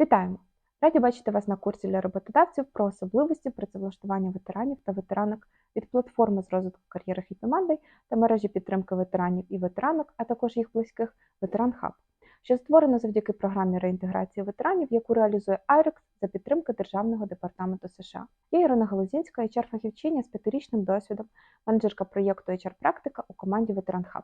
Вітаємо! Раді бачити вас на курсі для роботодавців про особливості працевлаштування ветеранів та ветеранок від платформи з розвитку кар'єри Хіпімандей та мережі підтримки ветеранів і ветеранок, а також їх близьких Ветеран Хаб, що створено завдяки програмі реінтеграції ветеранів, яку реалізує IREX за підтримки Державного департаменту США. Я Ірина Галузінська, HR-фахівчиня з п'ятирічним досвідом, менеджерка проєкту HR-практика у команді Ветеран Хаб.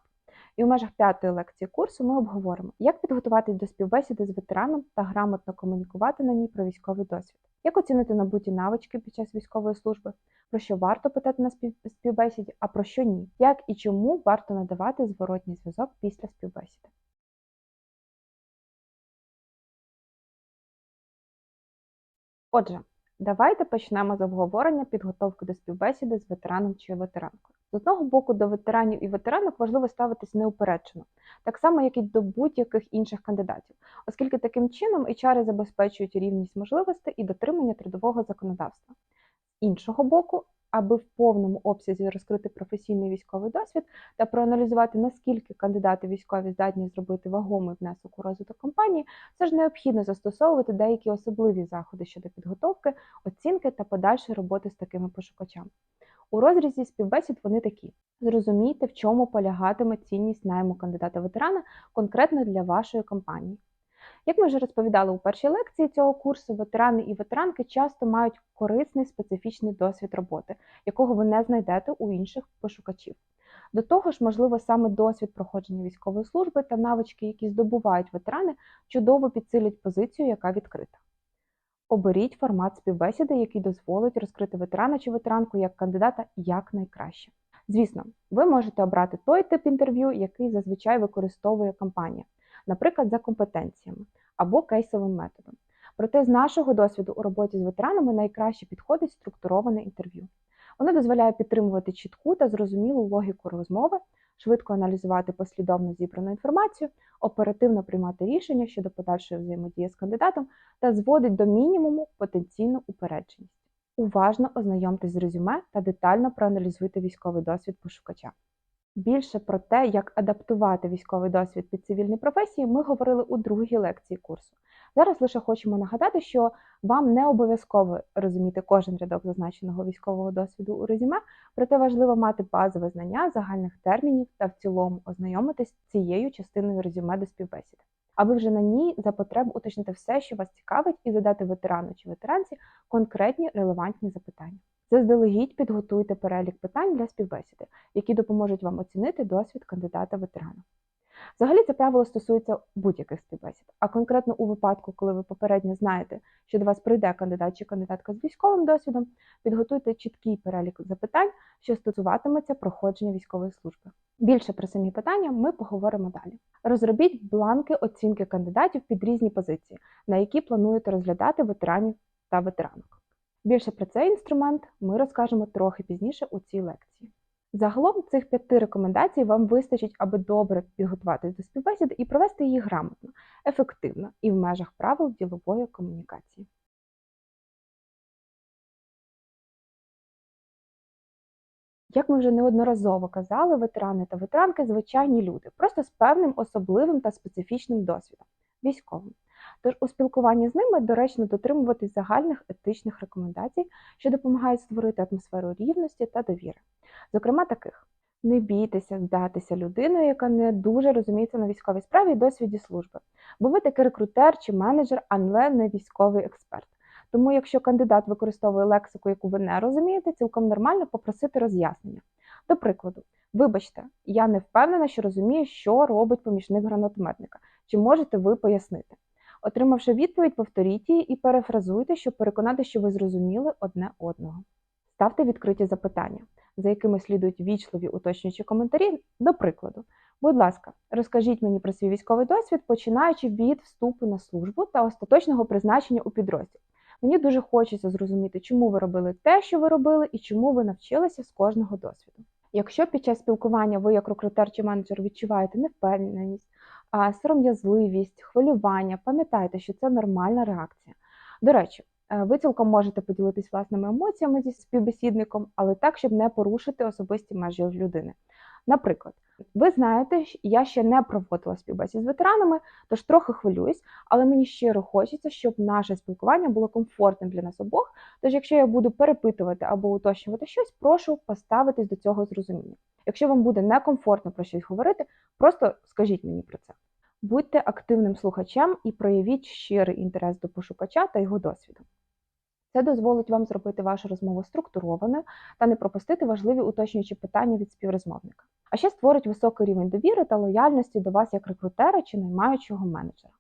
І у межах п'ятої лекції курсу ми обговоримо, як підготуватись до співбесіди з ветераном та грамотно комунікувати на ній про військовий досвід, як оцінити набуті навички під час військової служби, про що варто питати на спів- співбесіді, а про що ні, як і чому варто надавати зворотній зв'язок після співбесіди. Отже, давайте почнемо з обговорення підготовки до співбесіди з ветераном чи ветеранкою. З одного боку, до ветеранів і ветеранок важливо ставитись неупереджено, так само, як і до будь-яких інших кандидатів, оскільки таким чином HR забезпечують рівність можливостей і дотримання трудового законодавства. З іншого боку, аби в повному обсязі розкрити професійний військовий досвід та проаналізувати, наскільки кандидати військові здатні зробити вагомий внесок у розвиток компанії, все ж необхідно застосовувати деякі особливі заходи щодо підготовки, оцінки та подальшої роботи з такими пошукачами. У розрізі співбесід вони такі: зрозумійте, в чому полягатиме цінність найму кандидата ветерана конкретно для вашої компанії. Як ми вже розповідали у першій лекції цього курсу, ветерани і ветеранки часто мають корисний специфічний досвід роботи, якого ви не знайдете у інших пошукачів. До того ж, можливо, саме досвід проходження військової служби та навички, які здобувають ветерани, чудово підсилять позицію, яка відкрита. Оберіть формат співбесіди, який дозволить розкрити ветерана чи ветеранку як кандидата якнайкраще. Звісно, ви можете обрати той тип інтерв'ю, який зазвичай використовує компанія, наприклад, за компетенціями або кейсовим методом. Проте з нашого досвіду у роботі з ветеранами найкраще підходить структуроване інтерв'ю. Воно дозволяє підтримувати чітку та зрозумілу логіку розмови, швидко аналізувати послідовно зібрану інформацію, оперативно приймати рішення щодо подальшої взаємодії з кандидатом та зводить до мінімуму потенційну упередженість. Уважно ознайомтесь з резюме та детально проаналізуйте військовий досвід пошукача. Більше про те, як адаптувати військовий досвід під цивільні професії, ми говорили у другій лекції курсу. Зараз лише хочемо нагадати, що вам не обов'язково розуміти кожен рядок зазначеного військового досвіду у резюме, проте важливо мати базове знання загальних термінів та в цілому ознайомитись цією частиною резюме до співбесіди. Аби вже на ній за потреб уточнити все, що вас цікавить, і задати ветерану чи ветеранці конкретні релевантні запитання. Заздалегідь підготуйте перелік питань для співбесіди, які допоможуть вам оцінити досвід кандидата ветерана. Взагалі це правило стосується будь-яких співбесід, а конкретно у випадку, коли ви попередньо знаєте, що до вас прийде кандидат чи кандидатка з військовим досвідом, підготуйте чіткий перелік запитань, що стосуватиметься проходження військової служби. Більше про самі питання ми поговоримо далі. Розробіть бланки оцінки кандидатів під різні позиції, на які плануєте розглядати ветеранів та ветеранок. Більше про цей інструмент ми розкажемо трохи пізніше у цій лекції. Загалом цих п'яти рекомендацій вам вистачить, аби добре підготуватись до співбесіди і провести її грамотно, ефективно і в межах правил ділової комунікації. Як ми вже неодноразово казали, ветерани та ветеранки звичайні люди, просто з певним особливим та специфічним досвідом військовим. Тож у спілкуванні з ними доречно дотримуватись загальних етичних рекомендацій, що допомагають створити атмосферу рівності та довіри. Зокрема, таких: не бійтеся здатися людиною, яка не дуже розуміється на військовій справі і досвіді служби, бо ви таки рекрутер чи менеджер, але не військовий експерт. Тому, якщо кандидат використовує лексику, яку ви не розумієте, цілком нормально попросити роз'яснення. До прикладу, вибачте, я не впевнена, що розумію, що робить помічник гранатометника. Чи можете ви пояснити? Отримавши відповідь, повторіть її і перефразуйте, щоб переконати, що ви зрозуміли одне одного. Ставте відкриті запитання, за якими слідують вічливі уточнюючі коментарі. До прикладу, будь ласка, розкажіть мені про свій військовий досвід, починаючи від вступу на службу та остаточного призначення у підрозділ. Мені дуже хочеться зрозуміти, чому ви робили те, що ви робили, і чому ви навчилися з кожного досвіду. Якщо під час спілкування ви, як рекрутер чи менеджер, відчуваєте невпевненість, сором'язливість, хвилювання, пам'ятайте, що це нормальна реакція. До речі, е, ви цілком можете поділитись власними емоціями зі співбесідником, але так, щоб не порушити особисті межі людини. Наприклад, ви знаєте, я ще не проводила співбесід з ветеранами, тож трохи хвилююсь, але мені щиро хочеться, щоб наше спілкування було комфортним для нас обох. Тож, якщо я буду перепитувати або уточнювати щось, прошу поставитись до цього з розумінням. Якщо вам буде некомфортно про щось говорити, просто скажіть мені про це. Будьте активним слухачем і проявіть щирий інтерес до пошукача та його досвіду. Це дозволить вам зробити вашу розмову структурованою та не пропустити важливі уточнюючі питання від співрозмовника. А ще створить високий рівень довіри та лояльності до вас як рекрутера чи наймаючого менеджера.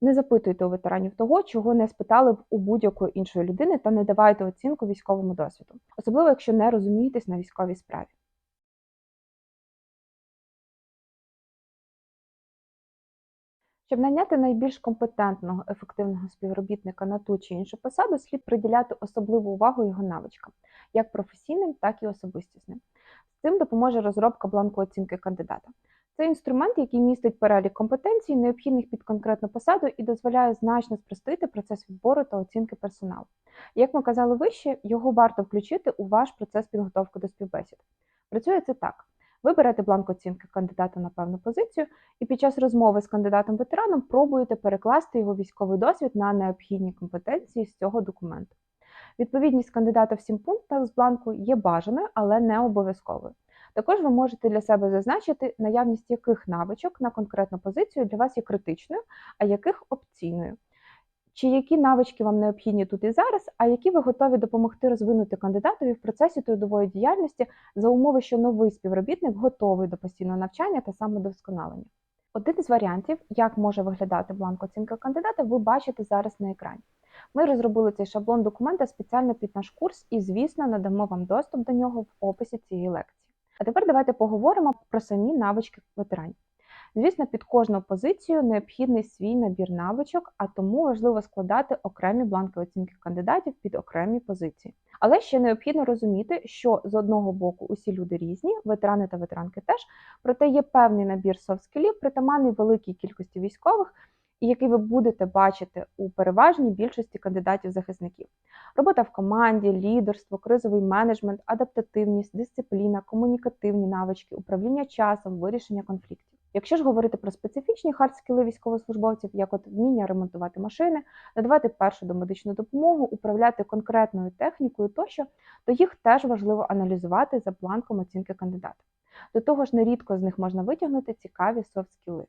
Не запитуйте у ветеранів того, чого не спитали б у будь-якої іншої людини, та не давайте оцінку військовому досвіду, особливо якщо не розумієтесь на військовій справі. Щоб найняти найбільш компетентного, ефективного співробітника на ту чи іншу посаду, слід приділяти особливу увагу його навичкам, як професійним, так і особистісним. З цим допоможе розробка бланку оцінки кандидата. Це інструмент, який містить перелік компетенцій, необхідних під конкретну посаду, і дозволяє значно спростити процес відбору та оцінки персоналу. Як ми казали вище, його варто включити у ваш процес підготовки до співбесід. Працює це так: ви берете бланк оцінки кандидата на певну позицію, і під час розмови з кандидатом-ветераном пробуєте перекласти його військовий досвід на необхідні компетенції з цього документу. Відповідність кандидата всім пунктам з бланку є бажаною, але не обов'язковою. Також ви можете для себе зазначити, наявність яких навичок на конкретну позицію для вас є критичною, а яких опційною. Чи які навички вам необхідні тут і зараз, а які ви готові допомогти розвинути кандидатові в процесі трудової діяльності за умови, що новий співробітник готовий до постійного навчання та самодосконалення. Один із варіантів, як може виглядати бланк оцінки кандидата, ви бачите зараз на екрані. Ми розробили цей шаблон документа спеціально під наш курс і, звісно, надамо вам доступ до нього в описі цієї лекції. А тепер давайте поговоримо про самі навички ветеранів. Звісно, під кожну позицію необхідний свій набір навичок, а тому важливо складати окремі бланки оцінки кандидатів під окремі позиції. Але ще необхідно розуміти, що з одного боку усі люди різні, ветерани та ветеранки теж, проте є певний набір софт-скілів, притаманний великій кількості військових, і який ви будете бачити у переважній більшості кандидатів-захисників. Робота в команді, лідерство, кризовий менеджмент, адаптативність, дисципліна, комунікативні навички, управління часом, вирішення конфліктів. Якщо ж говорити про специфічні хардскіли військовослужбовців, як от вміння ремонтувати машини, надавати першу домедичну допомогу, управляти конкретною технікою тощо, то їх теж важливо аналізувати за бланком оцінки кандидата. До того ж, нерідко з них можна витягнути цікаві софт-скіли.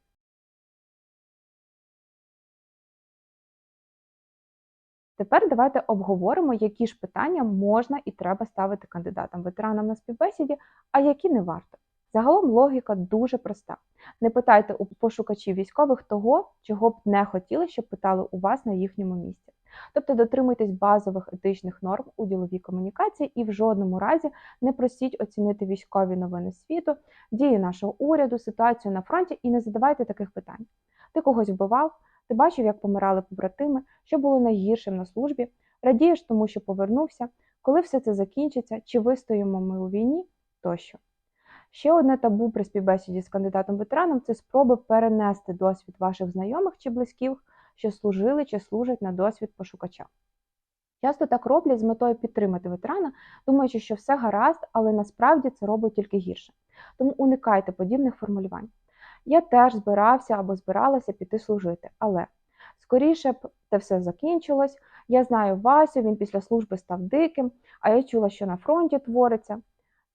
Тепер давайте обговоримо, які ж питання можна і треба ставити кандидатам-ветеранам на співбесіді, а які не варто. Загалом логіка дуже проста. Не питайте у пошукачів військових того, чого б не хотіли, щоб питали у вас на їхньому місці. Тобто дотримуйтесь базових етичних норм у діловій комунікації і в жодному разі не просіть оцінити військові новини світу, дії нашого уряду, ситуацію на фронті і не задавайте таких питань. Ти когось вбивав, ти бачив, як помирали побратими, що було найгіршим на службі, радієш тому, що повернувся, коли все це закінчиться, чи вистоїмо ми у війні тощо. Ще одне табу при співбесіді з кандидатом-ветераном це спроби перенести досвід ваших знайомих чи близьких, що служили чи служать на досвід пошукача. Часто так роблять з метою підтримати ветерана, думаючи, що все гаразд, але насправді це робить тільки гірше. Тому уникайте подібних формулювань. Я теж збирався або збиралася піти служити, але скоріше б те все закінчилось. Я знаю Васю, він після служби став диким, а я чула, що на фронті твориться.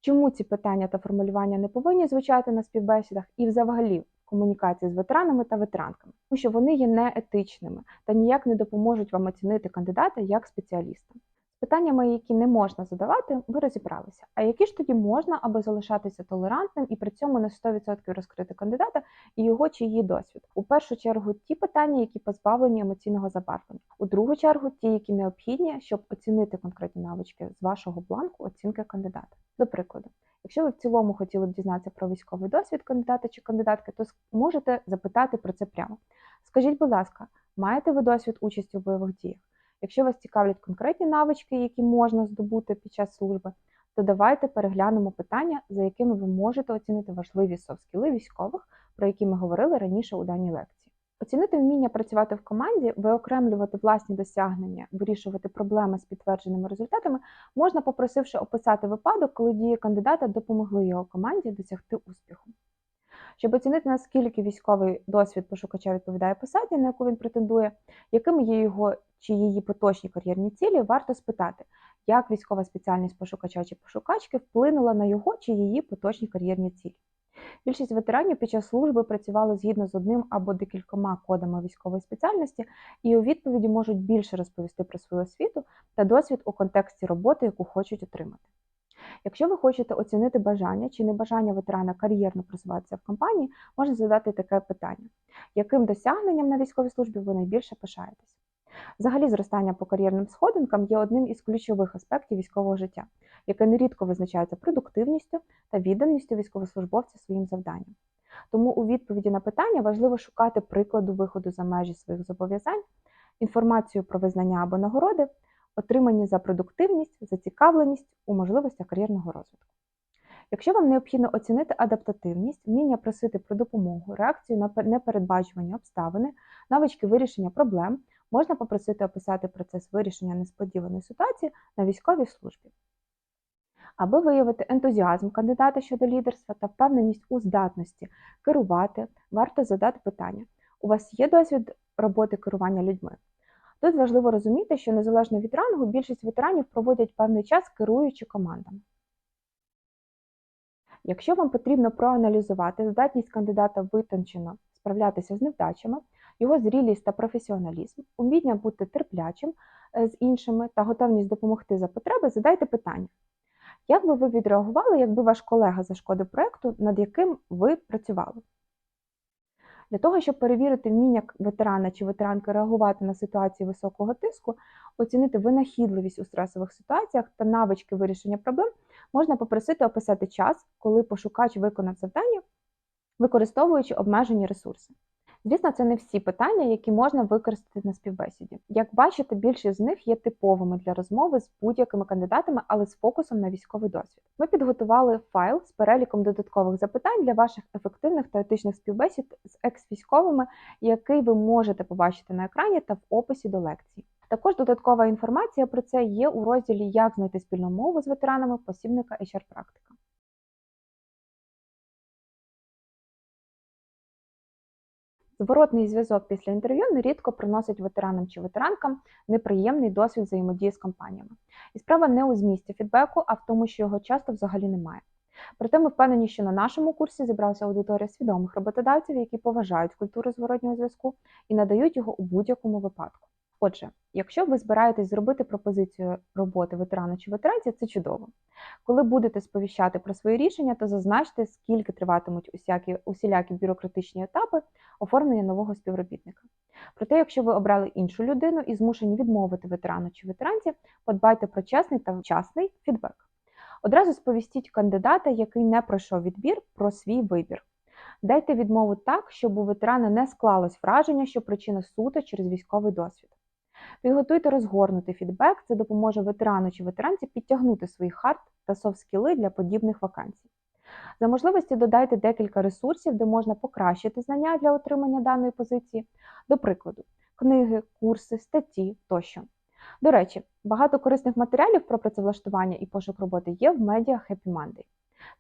Чому ці питання та формулювання не повинні звучати на співбесідах і взагалі в комунікації з ветеранами та ветеранками? Тому що вони є неетичними та ніяк не допоможуть вам оцінити кандидата як спеціаліста. Питаннями, які не можна задавати, ви розібралися. А які ж тоді можна, аби залишатися толерантним і при цьому на 100% розкрити кандидата і його чи її досвід? У першу чергу ті питання, які позбавлені емоційного забарвлення. У другу чергу ті, які необхідні, щоб оцінити конкретні навички з вашого бланку оцінки кандидата. До прикладу, якщо ви в цілому хотіли б дізнатися про військовий досвід кандидата чи кандидатки, то можете запитати про це прямо. Скажіть, будь ласка, маєте ви досвід участі у бойових діях? Якщо вас цікавлять конкретні навички, які можна здобути під час служби, то давайте переглянемо питання, за якими ви можете оцінити важливі софт-скіли військових, про які ми говорили раніше у даній лекції. Оцінити вміння працювати в команді, виокремлювати власні досягнення, вирішувати проблеми з підтвердженими результатами можна, попросивши описати випадок, коли дії кандидата допомогли його команді досягти успіху. Щоб оцінити, наскільки військовий досвід пошукача відповідає посаді, на яку він претендує, якими є його чи її поточні кар'єрні цілі, варто спитати, як військова спеціальність пошукача чи пошукачки вплинула на його чи її поточні кар'єрні цілі. Більшість ветеранів під час служби працювали згідно з одним або декількома кодами військової спеціальності, і у відповіді можуть більше розповісти про свою освіту та досвід у контексті роботи, яку хочуть отримати. Якщо ви хочете оцінити бажання чи небажання ветерана кар'єрно просуватися в компанії, можна задати таке питання: яким досягненням на військовій службі ви найбільше пишаєтесь? Взагалі, зростання по кар'єрним сходинкам є одним із ключових аспектів військового життя, яке нерідко визначається продуктивністю та відданістю військовослужбовця своїм завданням. Тому у відповіді на питання важливо шукати прикладу виходу за межі своїх зобов'язань, інформацію про визнання або нагороди, отримані за продуктивність, зацікавленість у можливостях кар'єрного розвитку. Якщо вам необхідно оцінити адаптативність, вміння просити про допомогу, реакцію на непередбачувані обставини, навички вирішення проблем, можна попросити описати процес вирішення несподіваної ситуації на військовій службі. Аби виявити ентузіазм кандидата щодо лідерства та впевненість у здатності керувати, варто задати питання: у вас є досвід роботи керування людьми? Тут важливо розуміти, що незалежно від рангу більшість ветеранів проводять певний час керуючи командами. Якщо вам потрібно проаналізувати здатність кандидата витончено справлятися з невдачами, його зрілість та професіоналізм, уміння бути терплячим е, з іншими та готовність допомогти за потреби, задайте питання. Як би ви відреагували, якби ваш колега зашкодив проєкту, над яким ви працювали? Для того, щоб перевірити вміння ветерана чи ветеранки реагувати на ситуації високого тиску, оцінити винахідливість у стресових ситуаціях та навички вирішення проблем, можна попросити описати час, коли пошукач виконав завдання, використовуючи обмежені ресурси. Звісно, це не всі питання, які можна використати на співбесіді. Як бачите, більшість з них є типовими для розмови з будь-якими кандидатами, але з фокусом на військовий досвід. Ми підготували файл з переліком додаткових запитань для ваших ефективних та етичних співбесід з екс-військовими, який ви можете побачити на екрані та в описі до лекції. Також додаткова інформація про це є у розділі Як знайти спільну мову з ветеранами посібника HR Зворотний зв'язок після інтерв'ю нерідко приносить ветеранам чи ветеранкам неприємний досвід взаємодії з компаніями. І справа не у змісті фідбеку, а в тому, що його часто взагалі немає. Проте ми впевнені, що на нашому курсі зібралася аудиторія свідомих роботодавців, які поважають культуру зворотнього зв'язку і надають його у будь-якому випадку. Отже, якщо ви збираєтесь зробити пропозицію роботи ветерану чи ветеранці, це чудово. Коли будете сповіщати про свої рішення, то зазначте, скільки триватимуть усякі, усілякі бюрократичні етапи оформлення нового співробітника. Проте, якщо ви обрали іншу людину і змушені відмовити ветерану чи ветеранці, подбайте про чесний та вчасний фідбек. Одразу сповістіть кандидата, який не пройшов відбір, про свій вибір. Дайте відмову так, щоб у ветерана не склалось враження, що причина суто через військовий досвід. Підготуйте розгорнутий фідбек, це допоможе ветерану чи ветеранці підтягнути свої хард та софт-скіли для подібних вакансій. За можливості додайте декілька ресурсів, де можна покращити знання для отримання даної позиції, до прикладу, книги, курси, статті тощо. До речі, багато корисних матеріалів про працевлаштування і пошук роботи є в медіа Happy Monday.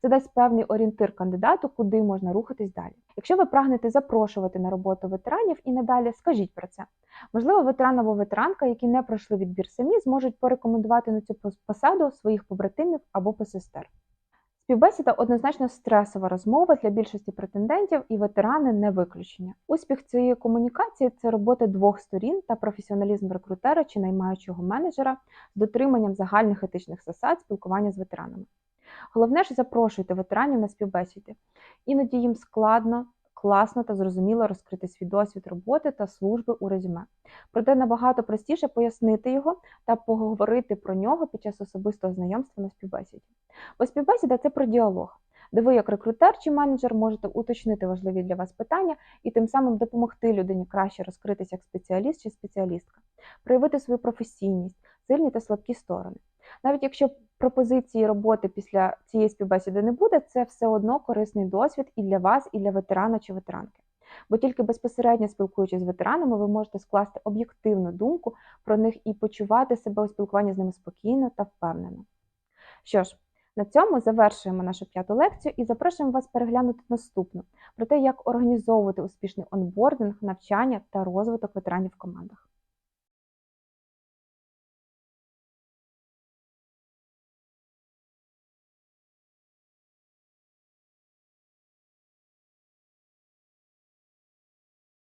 Це дасть певний орієнтир кандидату, куди можна рухатись далі. Якщо ви прагнете запрошувати на роботу ветеранів і надалі, скажіть про це. Можливо, ветеран або ветеранка, які не пройшли відбір самі, зможуть порекомендувати на цю посаду своїх побратимів або посестер. Співбесіда однозначно стресова розмова для більшості претендентів, і ветерани не виключення. Успіх цієї комунікації це робота двох сторін та професіоналізм рекрутера чи наймаючого менеджера з дотриманням загальних етичних засад спілкування з ветеранами. Головне ж запрошуйте ветеранів на співбесіди. Іноді їм складно, класно та зрозуміло розкрити свій досвід роботи та служби у резюме. Проте набагато простіше пояснити його та поговорити про нього під час особистого знайомства на співбесіді. Бо співбесіда це про діалог, де ви, як рекрутер чи менеджер, можете уточнити важливі для вас питання і тим самим допомогти людині краще розкритися як спеціаліст чи спеціалістка, проявити свою професійність, сильні та слабкі сторони. Навіть якщо пропозиції роботи після цієї співбесіди не буде, це все одно корисний досвід і для вас, і для ветерана чи ветеранки. бо тільки безпосередньо спілкуючись з ветеранами, ви можете скласти об'єктивну думку про них і почувати себе у спілкуванні з ними спокійно та впевнено. Що ж, на цьому завершуємо нашу п'яту лекцію і запрошуємо вас переглянути наступну про те, як організовувати успішний онбординг, навчання та розвиток ветеранів в командах.